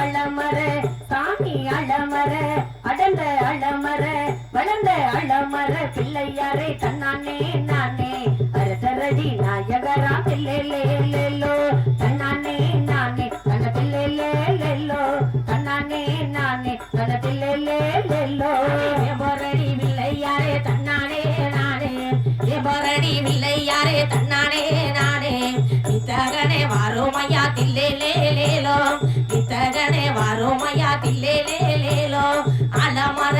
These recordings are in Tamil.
அலமர. சாமி அலமர அடர்ந்த அலமர வளர்ந்த அலமர. பிள்ளையாரே தன்னானே நானே. அரசரடி நாயகரா தில்லேலேலேலோ தன்னானே நானே. தன தில்லேலேலேலோ தன்னானே நானே. தன தில்லேலேலேலோ போரடி பிள்ளையாரே தன்னானே நானே. எபரடி வில்லையாரே தன்னானே நானே. வாரோமையா தில்லே லேலேலோ வித்தகனே வாரோமையா தில்லே லேலேலோ அலமர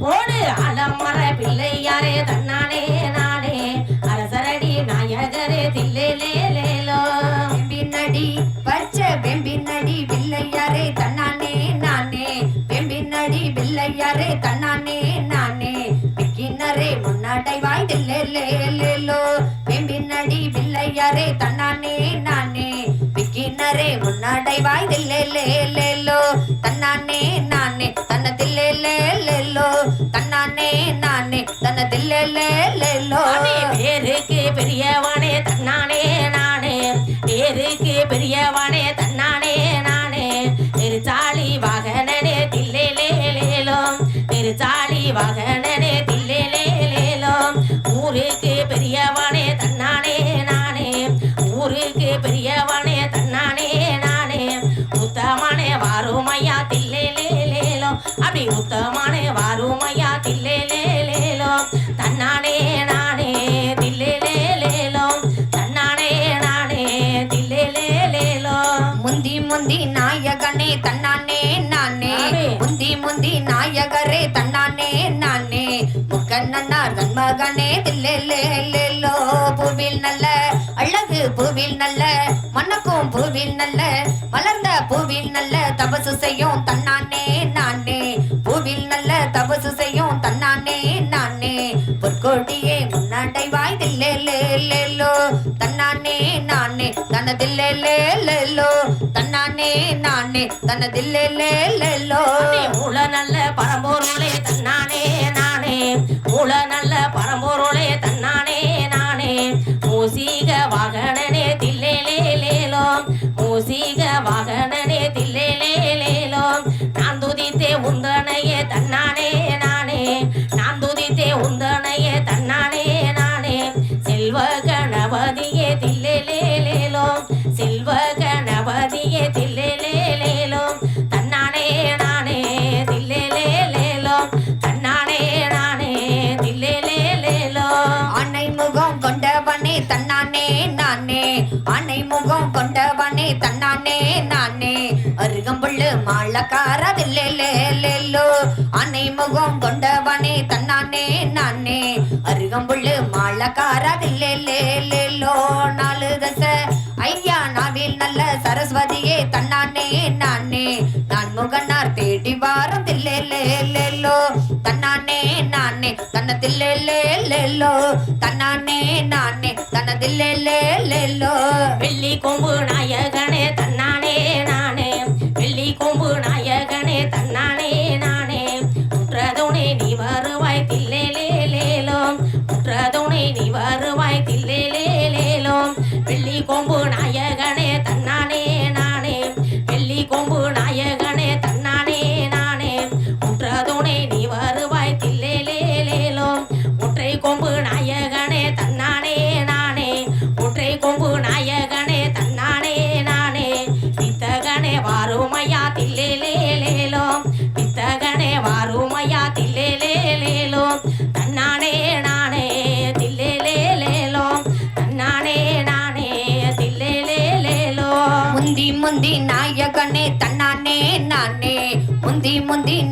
போடு அலமர பிள்ளையாரே தன்னானே நானே. அரசரடி நாயகரே தில்லே முன்னாடை வாய்தில்லேலேலோ தன்னானே நானே. தன்ன தன்னதில்லேலேலோ தன்னானே நானே. தன்னதில்லேலேலோ அடி பேருக்கு பெரியவனே தன்னானே நானே. பேருக்கு பெரியவனே தன்னானே நானே. திருச்சாளி வாகனனே தில்லேலேலோ திருச்சாளி வாகன பூவில் நல்ல மணக்கும் பூவில் நல்ல வளர்ந்த பூவில் நல்ல தபசு செய்யும் தன்னானே நானே. பூவில் நல்ல தபசு செய்யும் தன்னானே நானே. பொற்கோடியே முன்னாடை வாய்தில்லேலேலோ தன்னானே நானே. தனதில்லேலேலோ தன்னானே நானே. தனதில்லேலேலோ அடி மூல நல்ல பரம்பொருளே தன்னானே நானே. மூல நல்ல மூசிக வாகனனே தில்லேலேலேலோ நான் துதித்தே உந்தனையே தன்னானே நானே. நான் துதித்தே உந்தனையே தன்னானே நானே. செல்வ கணபதியே தில்லேலேலேலோ செல்வ கணபதியே தில்லேலேலேலோ தன்னானே நானே தில்லேலேலேலோ தன்னானே நானே தில்லேலேலேலோ அன்னை முகம் கொண்டவனே தன்னானே நானே. அன்னை முகம் கொண்டவன் தன்னானே நானே. அருகம்புள்ளு மாலக்காரதில்லேலேலோ அன்னை முகம் கொண்டவனே தன்னானே நானே. அருகம்புள்ளு மாலக்காரதில்லேலேலோ நாலு தச. ஐயா நாவில் நல்ல சரஸ்வதியே தன்னானே நானே. நான் முகனார் தேடி வாரம் தில்லேலேலோ தன்னானே நானே. தன்னதில்லேலேலோ தன்னானே நானே. தன்னதில்லேலேலோ வெள்ளி கொம்பு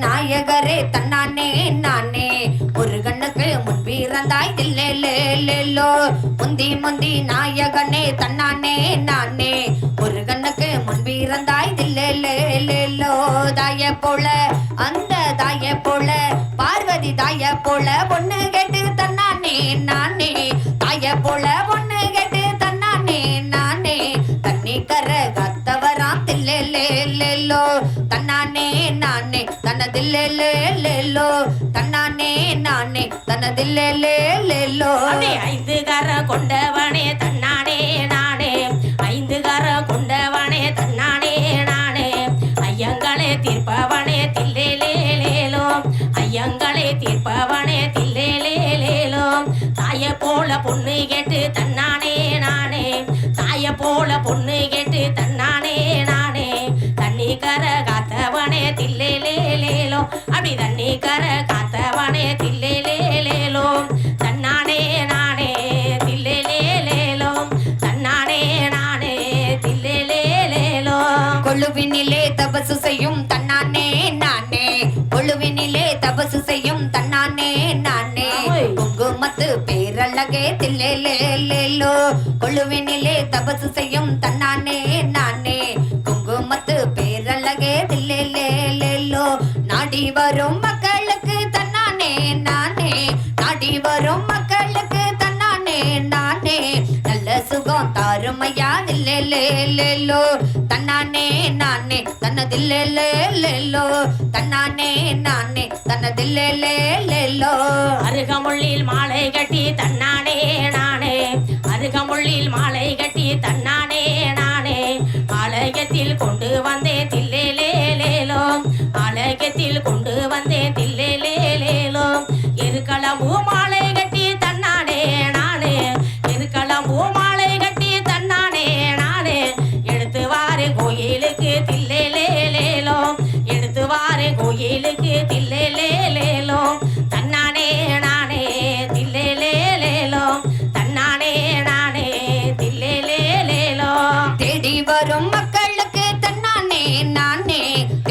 நாயகரே தன்னானே நானே. ஒரு கண்ணுக்கு முன்பிறந்தாய் தில்லேலேலோ முந்தி முந்தி நாயகனே தன்னானே நானே. ஒரு கண்ணுக்கு முன்பிறந்தாய் தில்லேலேலோ தாய போல அந்த தாய போல பார்வதி தாய போல பொண்ணு தன்னதில்லேலோ தன்னானே நானே தன்னதில்லேலோ ஐந்து கர கொண்டவனே தன்னானே நானே. ஐந்து கர கொண்டவனே தன்னானே நானே. ஐயங்களே தீர்ப்பவனே தில்லேலேலோ ஐயங்களே தீர்ப்பவனே தில்லேலேலோ தாய போல பொண்ணு கேட்டு தன்னானே நானே. தாய போல பொண்ணு கேட்டு கொழுவினிலே தபசு செய்யும் தன்னானே நானே. குங்குமத்து பேரழகே தில்லேலேலேலோ நாடி வரும் மக்களுக்கு தன்னானே நானே. நாடி வரும் மக்களுக்கு தன்னானே நானே. நல்ல சுகம் தாருமையா தில்லேலேலேலோ தன்னானே நானே. தன்னதில்லேலேலோ தன்னானே நானே. தன்னதில்லேலேலோ அருகமுள்ளில் மாலை கட்டி தன்னானே நானே. அருகமுள்ளில் மாலை கட்டி தன்னானே நானே. ஆலயத்தில் கொண்டு வந்தேன் தில்லேலேலேலோ ஆலயத்தில் கொண்டு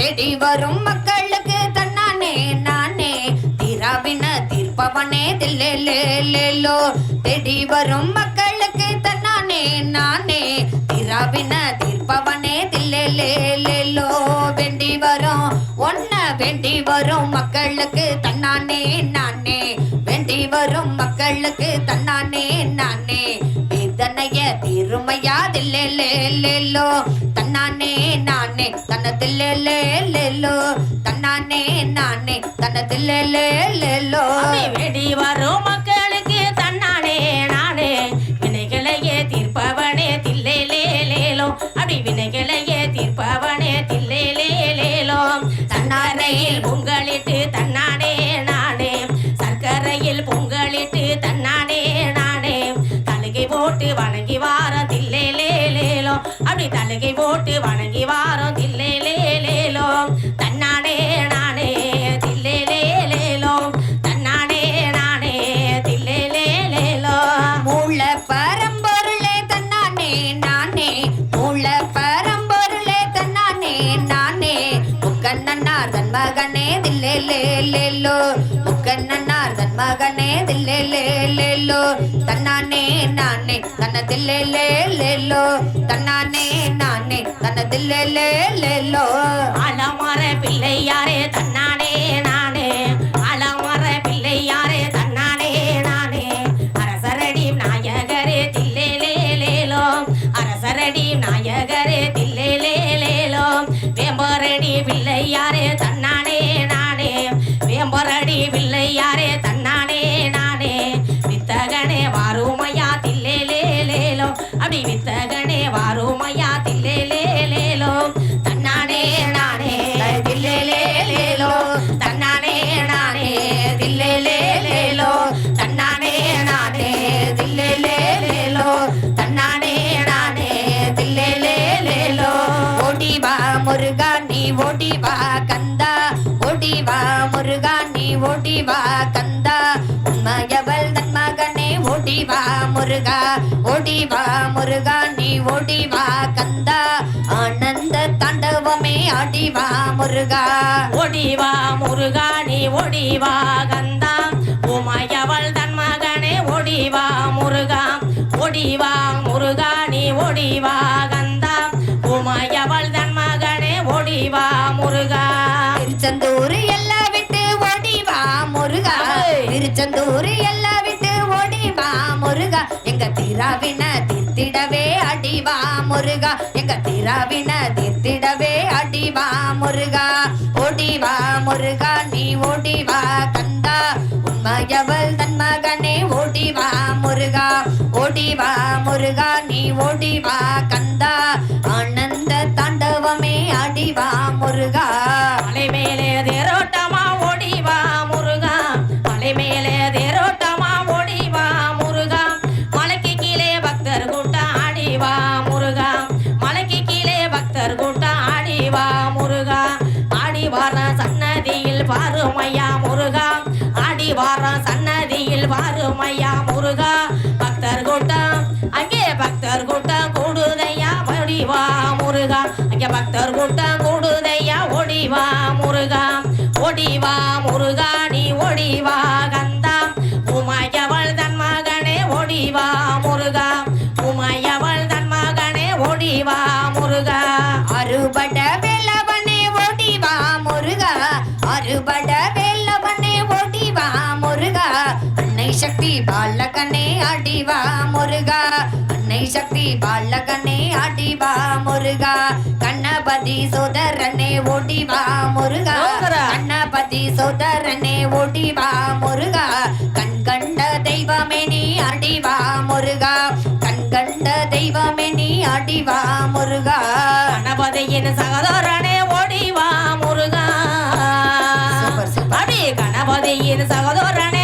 தேடி வரும் மக்களுக்கு தன்னானே நானே. தீராவின தீர்ப்பவனே தில்லேலேலோ தேடி வரும் மக்களுக்கு தன்னானே நானே. தீராவின தீர்ப்பவனே தில்லேலேலோ வேண்டி வரும் ஒன்ன வேண்டி வரும் மக்களுக்கு தன்னானே நானே. வேண்டி வரும் மக்களுக்கு தன்னானே நானே. வேதனைய தீருமையா தன்னானே நானே தன்னதில்லேலேலோ. தன்னானே நானே தன்னதில்லேலேலோ. வெடி வரும் மக்களுக்கு தன்னானே நானே. வினைகளையே தீர்ப்பவனே தில்லேலேலேலோ. அப்படி வினைகளையே தீர்ப்பவனே தில்லேலேலேலோ. தன்னாரையில் பொங்கலிட்டு அப்படி போட்டு வணங்கி வாரோம். வாரம் தில்லேலேலேலோ தன்னாடே நானே தில்லேலேலேலோ தன்னாடே நானே தில்லேலேலேலோ மூல பரம்பொருளே தன்னானே நானே. மூல பரம்பொருளே தன்னானே நானே. முக்கண்ணன்னார் தன் மகனே தில்லேலேலோ முக்கண்ணன்னார் தன் மகனே தில்லேலேலோ தன்னானே நானே தன்ன தன்னானே நானே தன்ன தில்லேலேலோ அலமர பிள்ளையாரே தன்னானே ஓடி வா முருகா நீ ஓடி வா கந்தா உண்மையவள் தன் மகனே ஓடி வா முருகா ஓடி வா முருகா நீ ஓடி வா கந்தா ஆனந்த தாண்டவமே ஆடி வா முருகா ஓடி வா முருகா நீ ஓடி வா கந்தா உமையவள் தன் மகனே ஓடி வா முருகா ஓடி வா முருகா நீ ஓடி வா கந்தா திருச்செந்தூர் எல்லாம் விட்டு ஓடிவா முருகா. எங்க திராவின தீர்த்திடவே அடிவா முருகா. எங்க திராவின தீர்த்திடவே அடிவா முருகா. ஓடிவா முருகா நீ ஓடிவா கந்தா. உண்மையவள் தன் மகனே ஓடிவா முருகா. ஓடிவா முருகா நீ ஓடிவா கந்தா. ஆனந்த தாண்டவமே அடிவா முருகா. மலை மேலே தேரோட்டமா வாரம் சன்னதியில் வாருமையா முருகா. பக்தர் கூட்டம் அங்கே பக்தர் கூட்டம் கூடுதையா ஓடிவா முருகா. அங்கே பக்தர் கூட்டம் கூடுதையா ஓடிவா முருகா. ஓடிவா முருகா பாலகனே அடிவா முருகா. கண்ணபதி சோதரனே ஓடிவா முருகா. ஓகரா. கண்ணபதி சோதரனே ஓடிவா முருகா. கண் கண்ட தெய்வமே நீ அடிவா முருகா. கண் கண்ட தெய்வமே நீ அடிவா முருகா. கணபதியின் சகோதரனே ஓடிவா முருகா. Super, super. அடி கணபதியின் சகோதரனே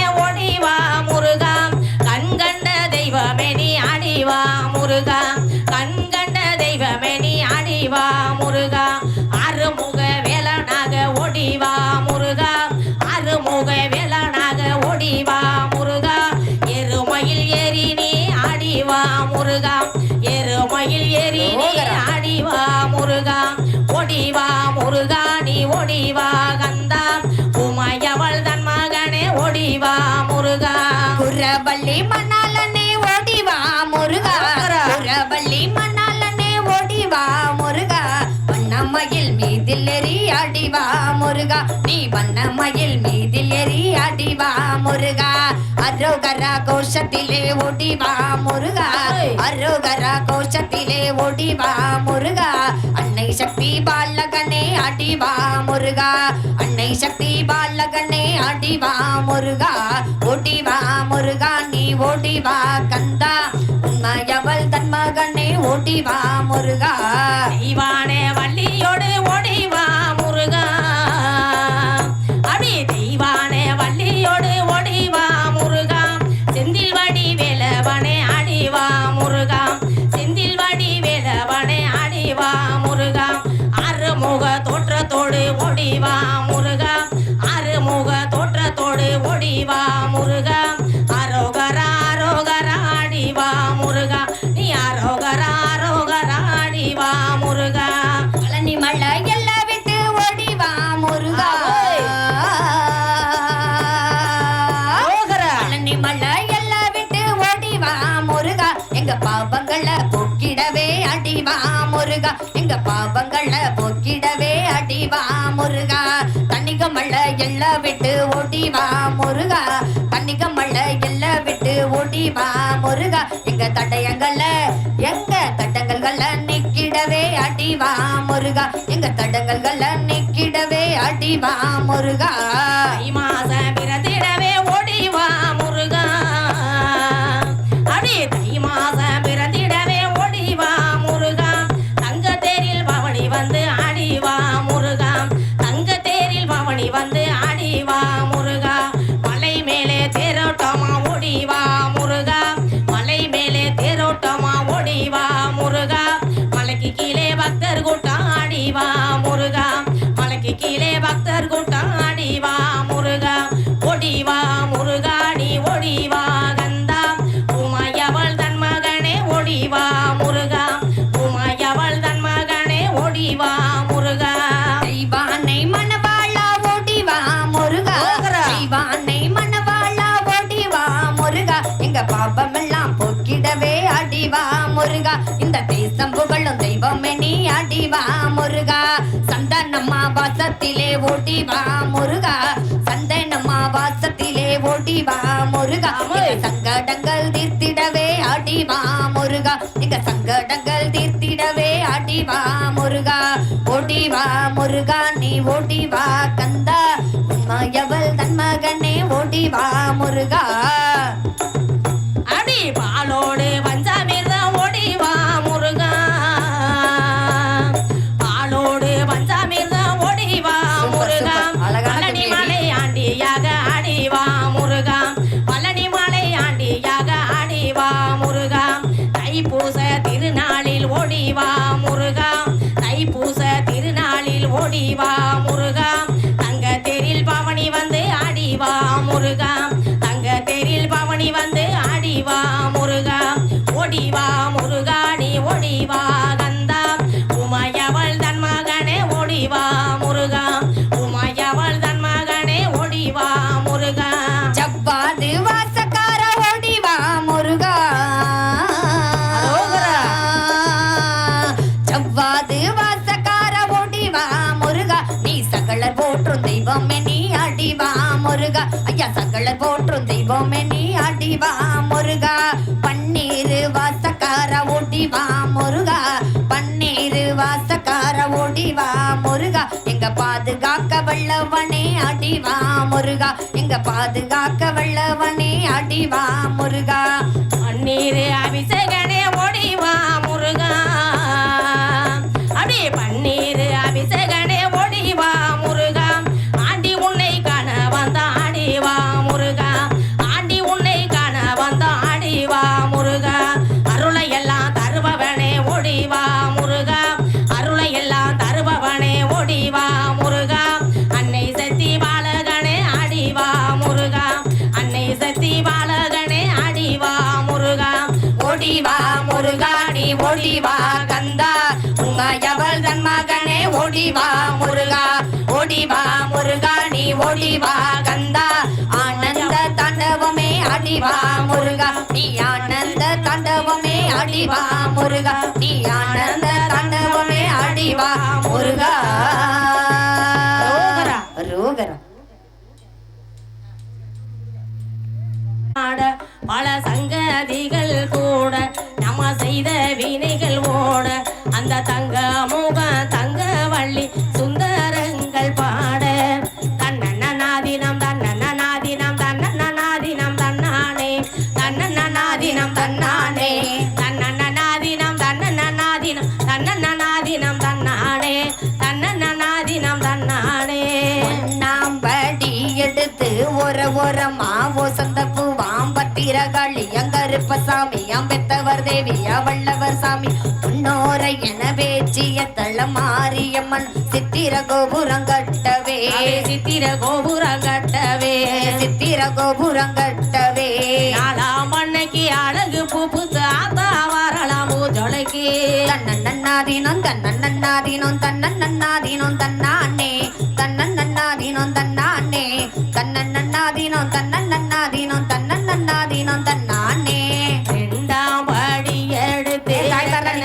அடிவா முருகா. அரோகரா கோஷத்திலே ஓடிவா முருகா. அரோகரா கோஷத்திலே ஓடிவா முருகா. அன்னை சக்தி பாலகனே அடிவா முருகா. அன்னை சக்தி பாலகனே அடிவா முருகா. ஓடிவா முருகா நீ ஓடிவா கந்தா. உண்மையவள் தன் மகனே ஓடிவா முருகா. ஓடிவா முருகா எங்க தடயங்கள்ல எங்க தட்டங்கள்ல நிக்கிடவே அடிவா முருகா. எங்க தடங்கள்கள நிக்கிடவே அடிவா முருகா. முருகா எங்க போக்கிடவே அடிவா முருகா. இந்த தேசம் புகழும் தெய்வமே நீ அடிவா முருகா. சந்தனம்மா வாசத்திலே ஓடிவா முருகா. சந்தனம்மா வாசத்திலே ஓடிவா முருகா. சங்கடங்கள் தீர்த்திடவே அடிவா முருகா. எங்க சங்கடங்கள் தீர்த்திடவே அடிவா முருகா. ஓடிவா முருகா நீ ஓடிவா கந்தா. உண்மையவள் தன் மகனே ஓடிவா முருகா. அடிவா முருகா. எங்க பாதுகாக்க வல்லவனே அடிவா முருகா. பன்னீர் முருகா நீ ஓடிவா கந்தா. உங்காயவள் தன் மகனே ஓடிவா முருகா. ஓடிவா முருகா நீ ஓடிவா கந்தா. ஆனந்த தாண்டவமே அடிவா முருகா. நீ ஆனந்த தாண்டவமே அடிவா முருகா. நீ ஆனந்த தாண்டவமே அடிவா முருகா. ரோகரா. பல சங்கதிகள் கூட நம்ம செய்த வினைகள் ஓட அந்த தங்க முக தங்க வள்ளி சுந்தரங்கள் பாட. தன்னநாதினம் தன்னநாதினம் தன்னநாதினம் தன்னானே தன்னநாதினம் தன்னானே தன்னநாதினம் தன்னநாதினம் தன்னநாதினம் தன்னானே தன்னநாதினம் தன்னானே. நாம் படி எடுத்து ஒரு ஓரமா ஓசந்த பூவாம் பத்திரகாளி அங்கருப்ப தேவியா வல்லவர் சாமி முன்னோரை என பேச்சிய தள மாரியம்மன் சித்திர கோபுரம் கட்டவே. சித்திர கோபுரம் கட்டவே. சித்திர கோபுரம் கட்டவே. நாலாம் பண்ணைக்கு அழகு பூப்பு தாத்தா வரலாம் பூஜொலைக்கு தன்னன் நன்னாதீனம் தன்னன் நன்னாதீனம் தன்னன் நன்னாதீனம் தன்னானே தன்னன் நன்னாதீனம் தன்னானே தன்னன் நன்னாதீனம் தன்னன்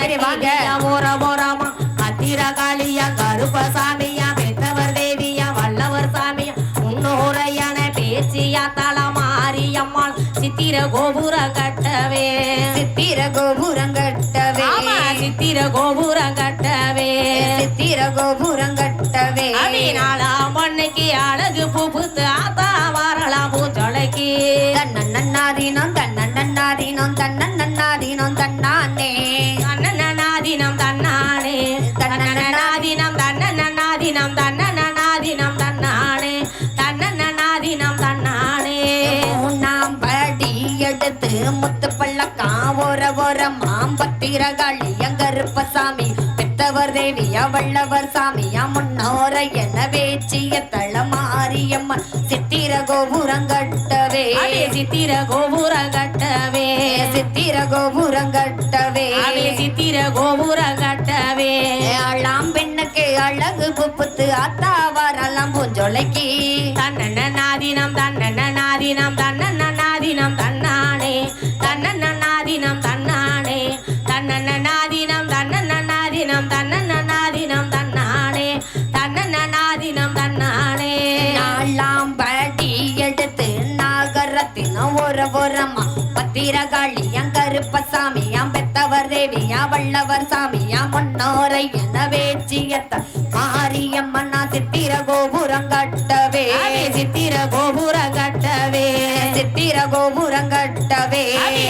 சரி, வாங்க. ஓர ஓரமா அத்திர காளியா கருப்பசாமியா பெத்தவர் தேவியா வல்லவர் சாமியா. முன்னோரையான பேச்சியா தலமாரியம்மாள் சித்திர கோபுரம் கட்டவே. சித்திர கோபுரம் கட்டவே. சித்திர கோபுரம் கட்டவே. சித்திர கோபுரம் கட்டவே. அடி நாலாம் பண்ணைக்கு அழகு பூப்புத்து ஆத்தா வரலாம் பூச்சொலைக்கு தன்னன் நன்னாதீனம் தன்னன் நன்னாதீனம் தன்னன் நன்னாதீனம் தன்னானே பள்ளக்கா ஓர ஓர மாம்பத்திரகாளி அங்கருப்ப சாமி பெத்தவர் தேவியா வல்லவர் சாமியா முன்னோர என வேச்சிய தள மாரியம்மன் சித்திர கோபுரம் கட்டவே அடே சித்திர கோபுரம் கட்டவே சித்திர கோபுரம் கட்டவே அவே சித்திர கோபுரம் கட்டவே ஆளாம் பெண்ணுக்கு அழகு புப்புத்து ஆத்தா வரலாம் பூஞ்சொலைக்கு. தன்னநாதினம் தன்னநாதினம் தன்னநாதினம் ஓரமா பத்திரகாளி அங்கருப்ப சாமியா பெத்தவர் தேவியா வல்லவர் சாமியா முன்னோரை என வேச்சியத்த மாரியம்மனா சித்திர கோபுரம் கட்டவே சித்திர கோபுரம் கட்டவே சித்திர கோபுரம் கட்டவே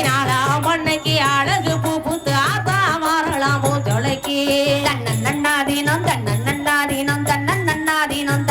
நாலாம் பண்ணைக்கு அழகு பூ பூத்து ஆத்தா மாறலாம் பூச்சொலைக்கு தன்னன் நன்னாதீனம் தன்னன் நன்னாதீனம் தன்னன் நன்னாதீனம்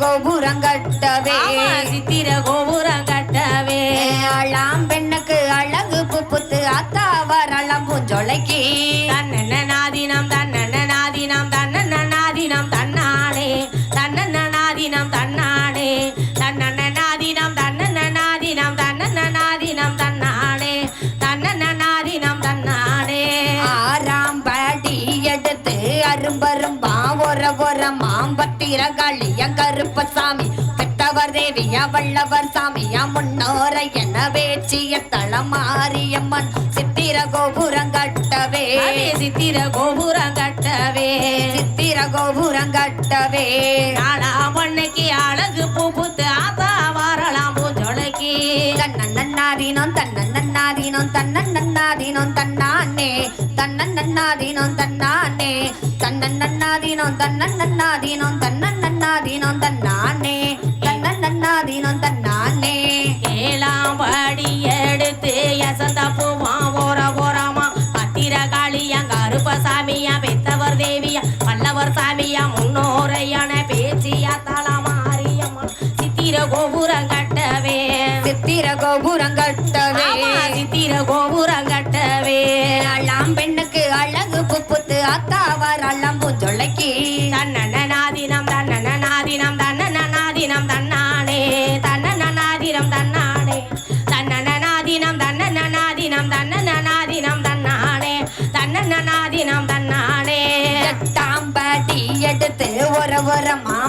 கோபுரம் கட்டவே சித்திர கோபுரம் கட்டவே ஆளாம் பெண்ணுக்கு அழகு புப்புத்து அத்தா வரலாம் பூஞ்சொலைக்கு. சித்திரகாளிய கருப்பசாமி பெத்தவர் தேவியா வல்லவர் சாமியா முன்னோரை என வேச்சிய தளமாரியம்மன் சித்திர கோபுரம் கட்டவே. சித்திர கோபுரம் கட்டவே. சித்திர கோபுரம் கட்டவே. நாளா மண்ணைக்கு அழகு புத்து ஆத்தா வாரலாம் பூஞ்சொலைக்கு தன்னன்னாதீனம் தன்னன்னாதீனம் தன்னன்னாதீனம் தன்னானே தன்னன்னாதீனம் தன்னானே தன்னன் நன்னாதீனம் தன்னன் தன்னன்னாதீனம் தன்னன்னாதீனம் தன்னன்னாதீனம் தன்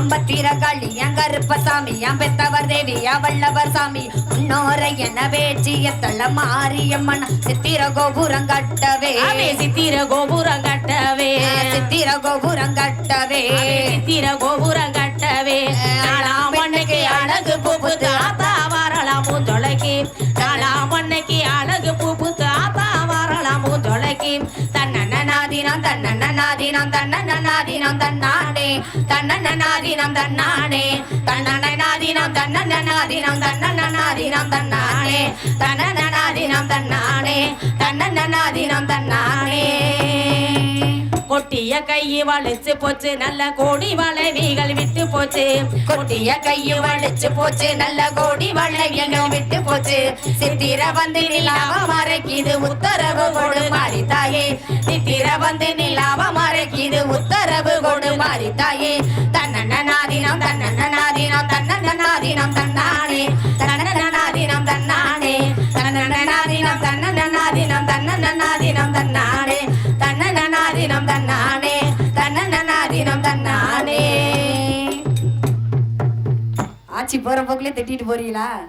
ஒரு மாம்பத்திர களியம் கருப்பசாமியாம் பெத்தவர் தேவியா வல்லவர் சாமி முன்னோரை என வேச்சிய தள்ள மாரியம்மன் சித்திர கோபுரம் கட்டவே. சித்திர கோபுரம் கட்டவே. சித்திர கோபுரம் கட்டவே. சித்திர கோபுரம் கட்டவே. நாலாம் மண்ணுக்கு அழகு பூப்புத்து ஆத்தா வரலாம் பூஞ்சொலைக்கு நாலாம் மண்ணுக்கு அழகு பூப்புத்து ஆத்தா வரலாம் பூஞ்சொலைக்கு தன்னநாதினம் தன்னநாதினம் தன்னநாதினம் தன்னானே. தன்னநாதினம் தன்னானே. தன்னநாதினம் தன்னநாதினம் தன்னநாதினம் தன்னானே. தன்னநாதினம் தன்னானே. தன்னநாதினம் தன்னாடே கொட்டிய கையை வளைச்சு போச்சு நல்ல கோடி வளைவிகள் விட்டு போச்சு. கொட்டிய கையை வளைச்சு போச்சு நல்ல கோடி வளையங்கள் விட்டு போச்சு. சித்திர வந்து நிலாவ மறைக்கிது உத்தரவு கொடு மாறி தாயே. சித்திர வந்து நிலாவ மறைக்கிது உத்தரவு கொடு மாறி தாயே. தன்னண்ண நாதினம் தன்னண்ண நாதினம் தன்னண்ண நாதினம் தன்னானே. தன்னண்ண நாதினம் தன்னானே. தன்னண்ண நாதினம் தன்னண்ண நாதினம் தன்னண்ண நாதினம் தன்னானே. தன்னானே ஆச்சி போற திட்டிட்டு போறீங்களா?